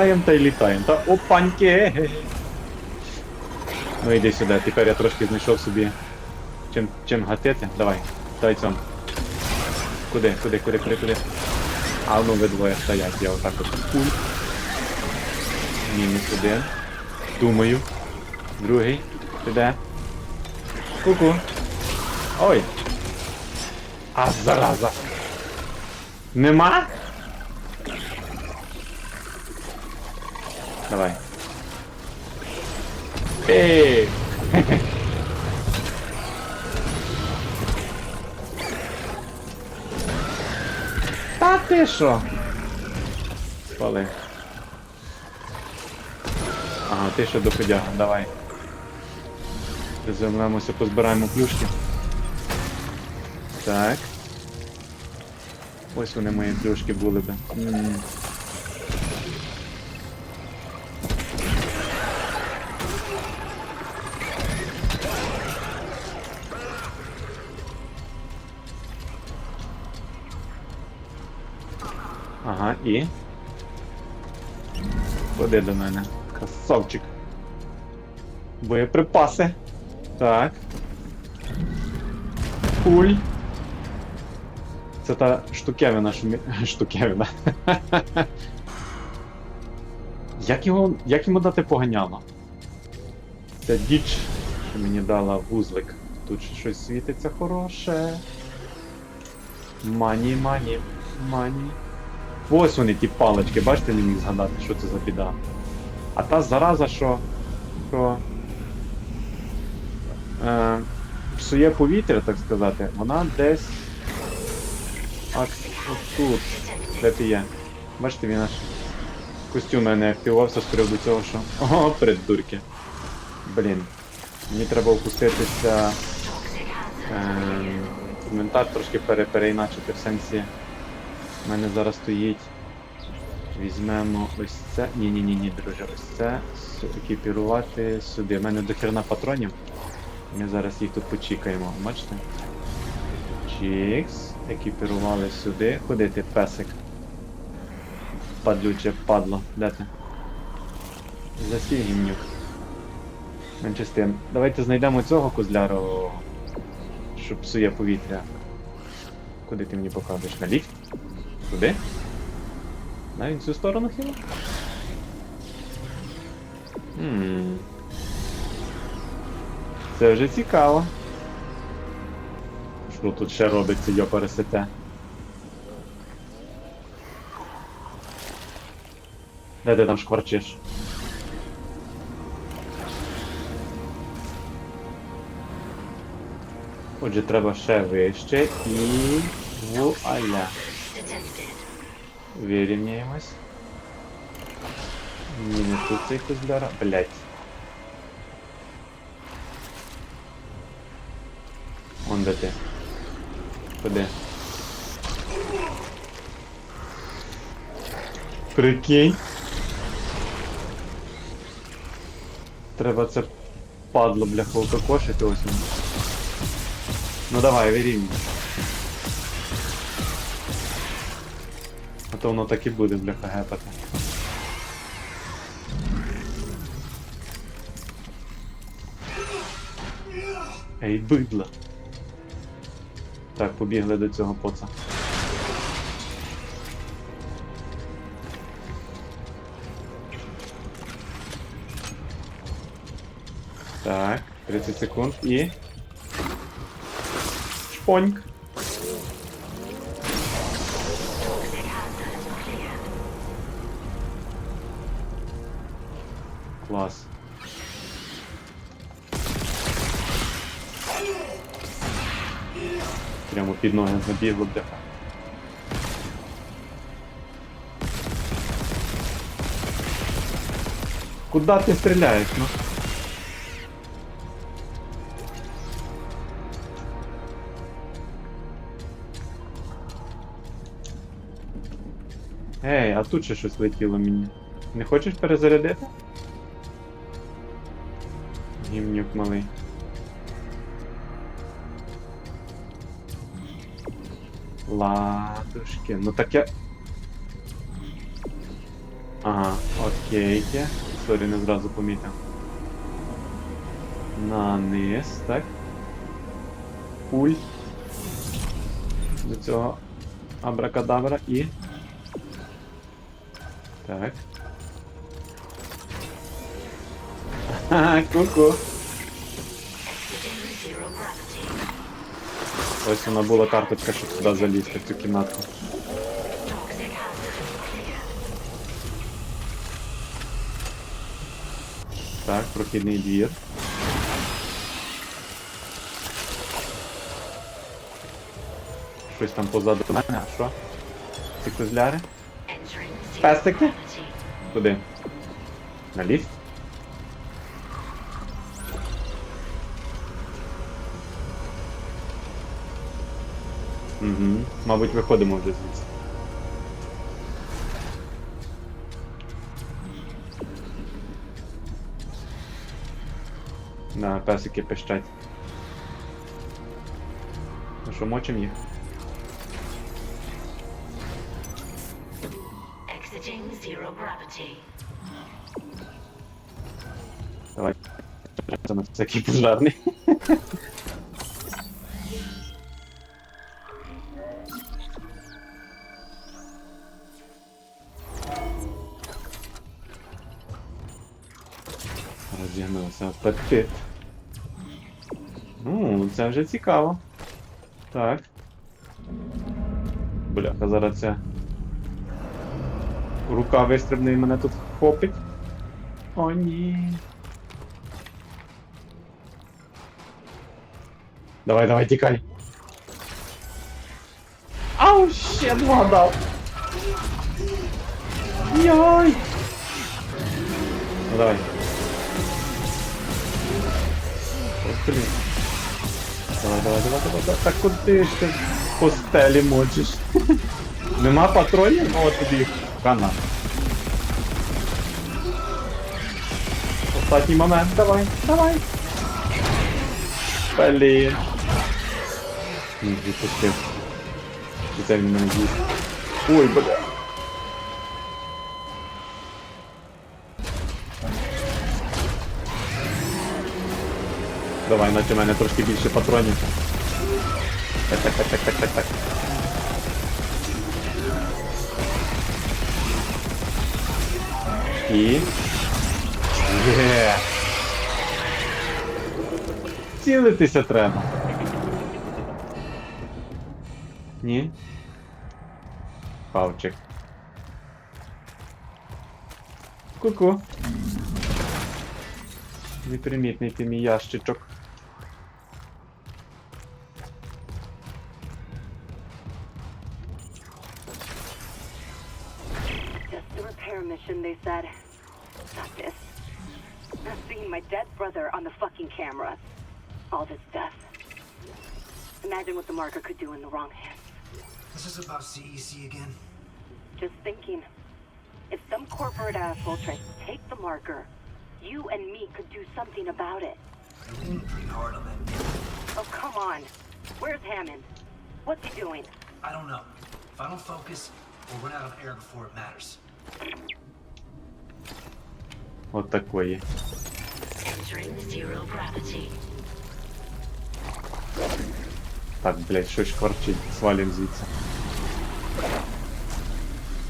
Літаємо та й літаємо. Та опаньки! Ну іди сюди, тепер я трошки знайшов собі чим, чим гатити. Давай, дай цьому. Куди, куди, куди, куди, куди? А ну ви двоє стоять, я отак от. Мінус один. Думаю. Другий. Ти де? Ку-ку. Ой. А зараза. Нема? Давай. Ей! Та ти що? Спали. Ага, ти що доходяга, давай. Приземлемося, позбираємо плюшки. Так. Ось вони мої плюшки були би. М. Ага, і. Ходи до мене. Красавчик. Боєприпаси. Так. Пуль. Це та штукевина, що штукевина. Як його. Як йому дати поганяло? Ця діч, що мені дала вузлик. Тут щось світиться хороше. Мані, мані, мані. Ось вони ті палички, бачите, не міг згадати, що це за біда. А та зараза, що. що е, псує повітря, так сказати, вона десь. Аж тут. Де ти є? Бачите, він аж костюм не активувався з приводу цього, що. Ого, придурки. Блін. Мені треба опуститися. Е, інвентар трошки пере, переіначити в сенсі. У мене зараз стоїть. Візьмемо ось це. Ні-ні-ні, ні, друже, ось це. Екіпірувати сюди. У мене до хрена патронів. Ми зараз їх тут почікаємо. Бачите? Чікс. Екіпірували сюди. Куди ти, песик? Падлюче падло. Де ти? Засій гімнюк. Менше. Давайте знайдемо цього козляру, що псує повітря. Куди ти мені покажеш? На ліфт? Куди? Навіть в цю сторону хіба? Хм. Це вже цікаво. Що тут ще робиться, йо пересете? Де ти там шкварчиш? Отже, треба ще вище і вуаля. Вирівняємось. Не тут цей козляра. Блять. Он де ти? Куди? Прикинь. Треба це падло, бляха, укокошити ось він. Ну давай, вирівнюй. То воно так і буде, бляха, гепати. Ей, бидло. Так, побігли до цього поца. Так, 30 секунд і. Шпоньк. Прямо під ноги забігло бляха. Куда ти стріляєш, ну? Ей, а тут ще щось летіло мені. Не хочеш перезарядити? Гімнюк малий. Ладушки, ну так я. Ага, окей. Сорі, не зразу помітив. На низ, так. Пуль. До цього абракадабра і. Так. Ха, ку-ку. Ось вона була карточка, щоб сюди залізти в цю кімнатку. Так, прохідний двір. Щось там позаду мене, а що? Ці козляри? Пестики? Куди? На ліфт? Угу. Мабуть, виходимо вже звідси. На песики пищать. Ну що, мочим їх? Exiting zero gravity. Давай. Це на всякий пожарний. Розігнався апетит. Ну, це вже цікаво. Так. Бляха, зараз ця рука вистрибне і мене тут хопить. О, ні. Давай, давай, тікай. Ау, ще вгадав. Йой. Ну давай. Блін. Давай, давай, давай, давай, давай. Так куди ж ти по стелі мочиш? Нема патронів? Ну от тобі хана. Останній момент, давай, давай. Блін. Ні, відпустив. Це мене. Ой, бля. Давай, наче мене трошки більше патронів. Так, так, так, так, так, так, так. І. Є. Цілитися треба. Ні? Павчик. Ку-ку. Непримітний ти мій ящичок. All this death. Imagine what the marker could do in the wrong hands. This is about CEC again. Just thinking. If some corporate asshole tries to take the marker, you and me could do something about it. You're leaning pretty hard on that. Oh, come on. Where's Hammond? What's he doing? I don't know. If I don't focus, we'll run out of air before it matters. От такої. Entering zero gravity. Так, блядь, щось шкварчить. Свалим звідси.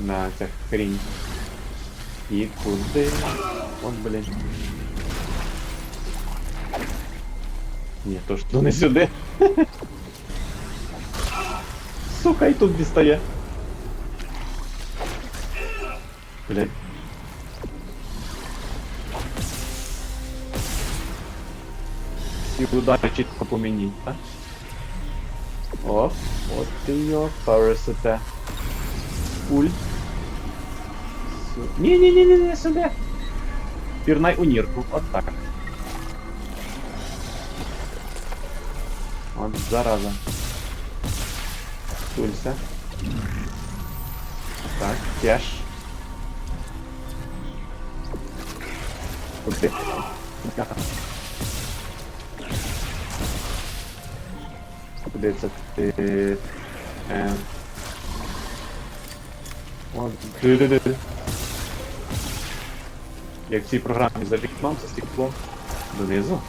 На, ця хрінь. І куди? От, блядь. Ні, то ж то не сюди. Сука, і тут дістає. Блядь. Всі удари чітко по мені, так? Оп, от ти його парасите. Пуль. Сю- Ні, ні, ні, ні, не сюди. Пірнай у нірку, от так. От зараза. Тулься. Так, кеш. Куди? Це ти? Е... От, ди-ди-ди. Як в цій програмі за вікном, за стеклом. Донизу.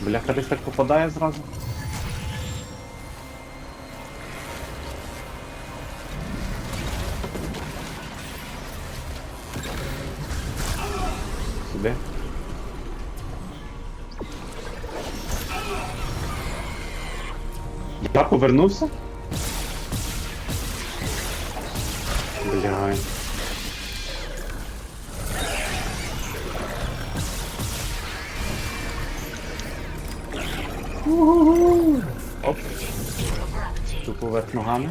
Бляха десь так попадає зразу. Я повернувся? Бля. Оп, тупо верх ногами.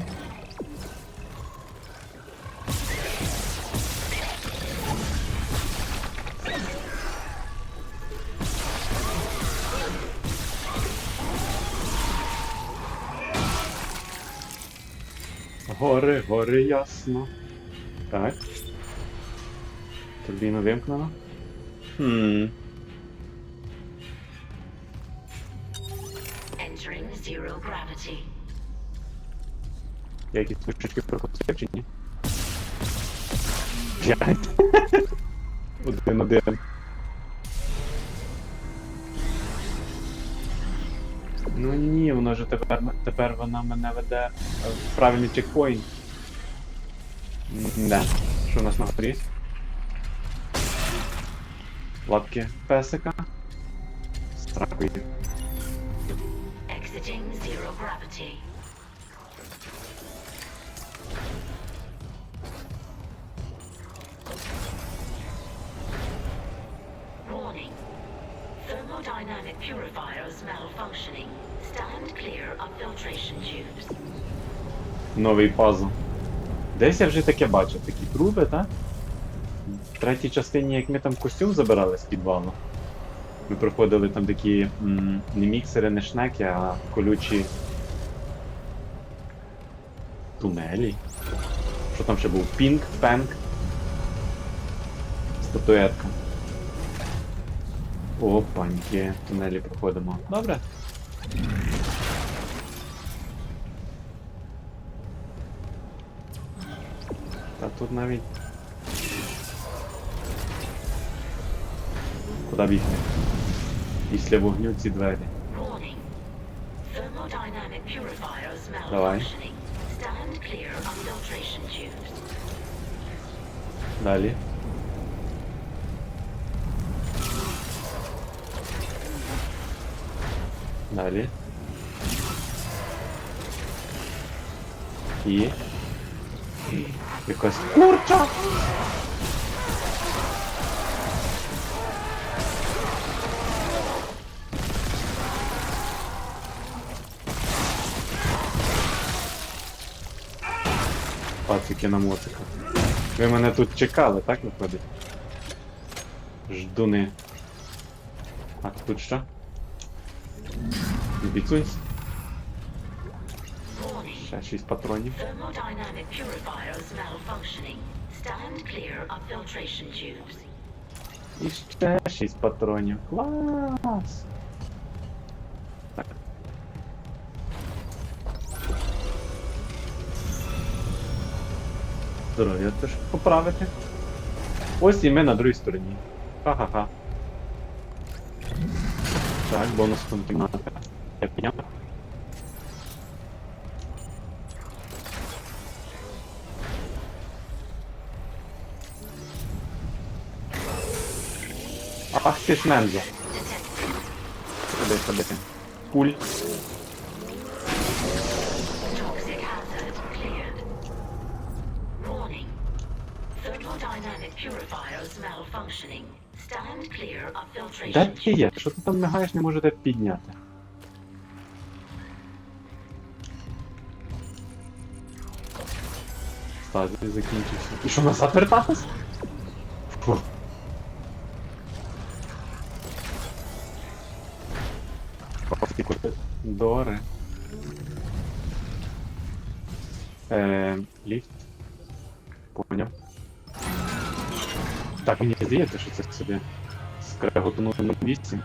Гори, гори ясно. Так. Турбіна вимкнена. Хм. Entering zero gravity. Я якісь точки пропустив чи ні? П'ять. Один один. Ну ні, воно ж тепер, тепер вона мене веде е, в правильний чекпоінт. Да. Що у нас на горі? Лапки песика. Страхує. Exiting zero gravity. Thermodynamic purifiers malfunctioning. Stand clear of filtration tubes. Новий пазл. Десь я вже таке бачив, такі труби, так? В третій частині, як ми там костюм забирали з підвалу, ми проходили там такі м, не міксери, не шнеки, а колючі тунелі. Що там ще був? Пінк, пенк. Статуетка. Опаньки, тунелі проходимо. Добре. Та тут навіть. Куди бігти? Після вогню ці двері. Давай. Далі. Далі. І. Якась курча! Пацики на моциках. Ви мене тут чекали, так виходить? Ждуни. А тут що? Warning. Ще 6 патронів. І ще 6 патронів. Клас! Так. Здоров'я теж поправити. Ось і ми на другій стороні. Ха-ха-ха. Так, бонус кімната. Purifiers malfunctioning. Stand clear of Де ти є? Що ти там мигаєш, не можете підняти? Стазі закінчився. І що назад вертатись? Помідори. Е, Ліфт. Поняв. Так, мені здається, що це собі скреготнуло на 8.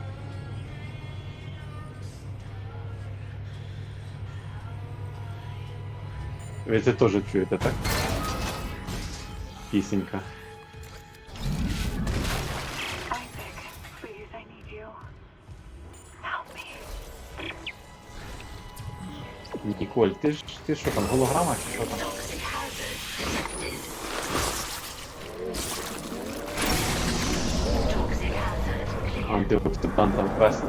Ви це теж чуєте, так? Пісенька. Ніколь, ти ж ти що там, голограма чи що там? Hazard clear. Антиоксидант там ввести.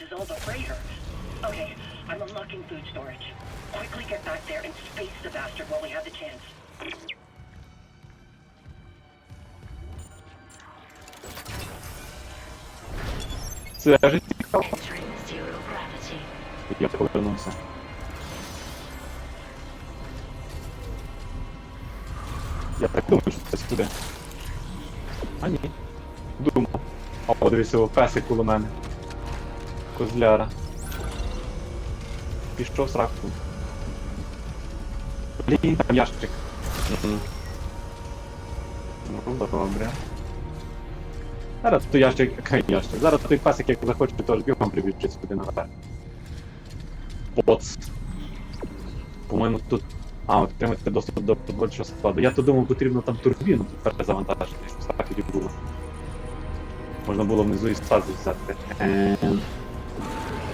dissolve a freighter. Okay, I'm unlocking food storage. Quickly get back there and space the bastard while we have the chance. Це ж цікаво. Entering zero gravity. Я повернувся. Я так думаю, що це сюди. А ні. Думав. О, подивися, о, песик коло мене. Козляра. Пішов сраку. Блін, там ящик. Мгм. Ну, добре. Зараз той ящик, який ящик. Зараз той песик, як захоче, теж бігом прибіжить сюди наверх. Поц. По-моєму, тут. А, от отримати доступ до творчого складу. Я то думав, потрібно там турбіну перезавантажити, щоб так тоді було. Можна було внизу і стази взяти.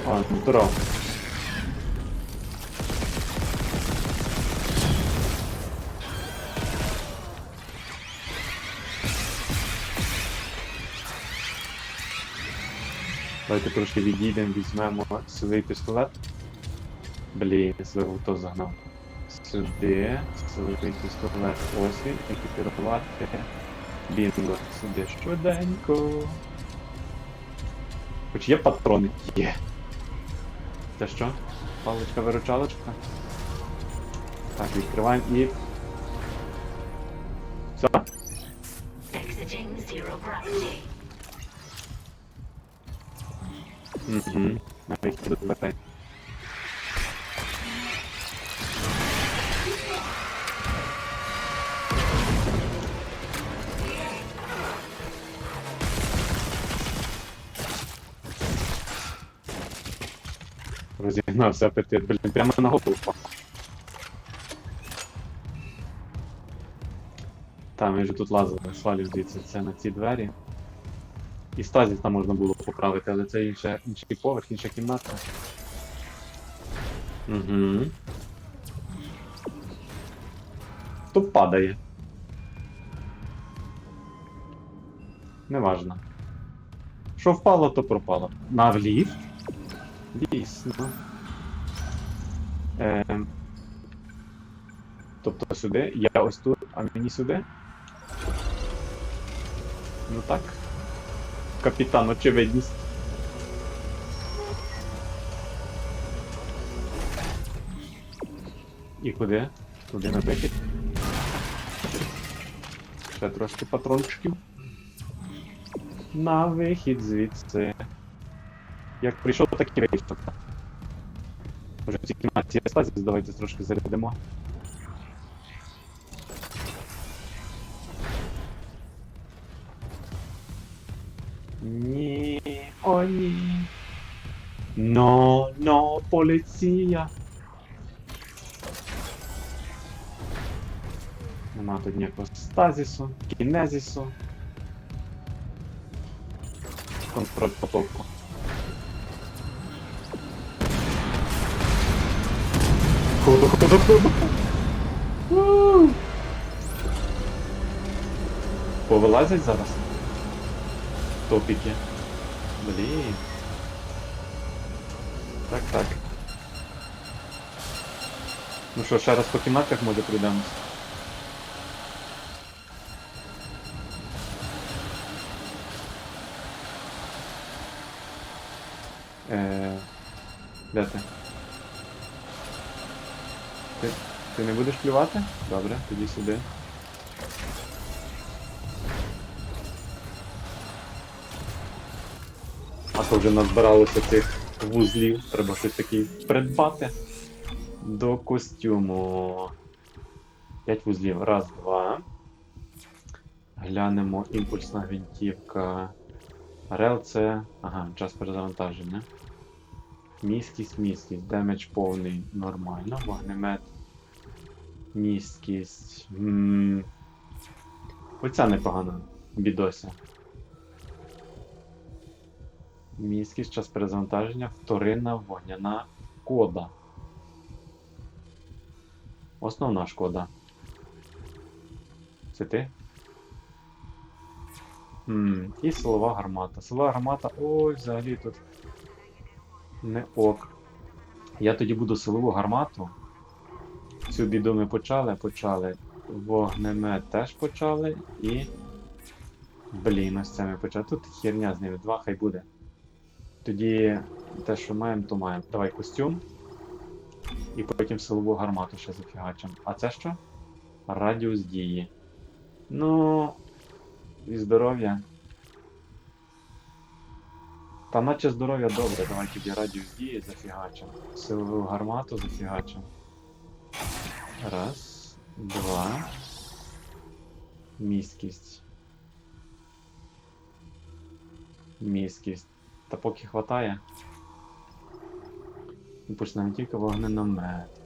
Ну здорово. Давайте трошки відійдемо, візьмемо силовий пістолет. Блін, то загнав. Сюди, силовий пістолет, ось він, екіпірувати. Бінго, сюди швиденько. Хоч є патрони? Є. Це що? Паличка-виручалочка? Так, відкриваємо і. Все. Угу. На вихід Розігнався апетит, блін, прямо на голову впав. Там ми вже тут лазили, свалів звідси, це на ці двері. І стазіс там можна було поправити, але це інше, інший поверх, інша кімната. Угу. То падає. Неважно. Що впало, то пропало. На ліфт? Дійсно. Ем. Тобто сюди, я ось тут, а мені сюди? Ну так. Капітан, очевидність. І куди? Туди на вихід. Ще трошки патрончиків. На вихід звідси. Як прийшов, так і вийшов. Може в цій кімнаті є давайте трошки зарядимо. Ні, о ні. Но, но, поліція. Нема тут ніякого стазісу, кінезісу. Контроль потоку. Ходу, ходу, ходу. Повилазять зараз? Топіки. Блін. Так, так. Ну що, ще раз по кімнатках може прийдемось? Е, де ти? Ти? Ти не будеш плювати? Добре, тоді сюди. А то вже назбиралося цих вузлів. Треба щось таке придбати. До костюму. 5 вузлів. Раз, два. Глянемо імпульсна гвинтівка. Рел це. Ага, час перезавантаження. Міськість, міськість. Демедж повний нормально. Вогнемет. Міськість. М, Оця непогана. Бідося. Міськість, час перезавантаження, вторинна вогняна кода. Основна шкода. Це ти? М, І силова гармата. Силова гармата. Ой, взагалі тут. Не ок. Я тоді буду силову гармату. Цю біду ми почали, почали. Вогнемет теж почали і. Блін, ось це ми почали. Тут херня з ними, два хай буде. Тоді те, що маємо, то маємо. Давай костюм. І потім силову гармату ще зафігачимо. А це що? Радіус дії. Ну. І здоров'я. Та наче здоров'я добре, давай тоді радіус дії зафігачимо. Силову гармату зафігачимо. Раз, два. Міськість. Міськість. Та поки хватає. Імпульсна гвинтівка, вогненомет.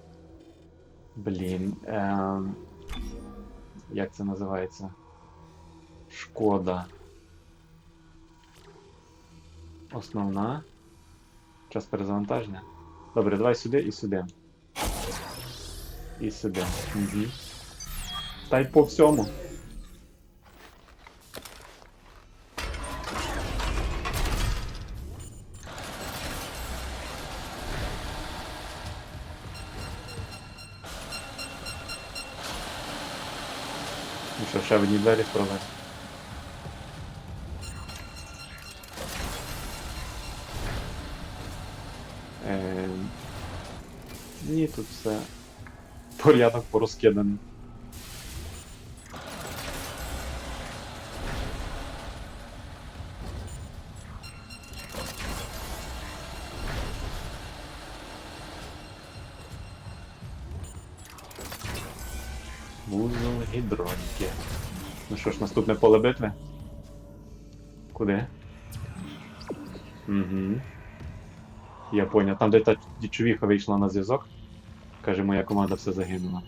Блін. Ем... Як це називається? Шкода. Основна. Час перезавантаження. Добре, давай сюди і сюди. І сюди. Угу. Та й по всьому. Ну що, ще в одні двері провести. Ем... Ні, тут все порядок порозкиданий. Вузол гідроніки. Ну що ж, наступне поле битви? Куди? Угу. Я понял. Там, де та дічовіха вийшла на зв'язок. Каже, моя команда все загинула.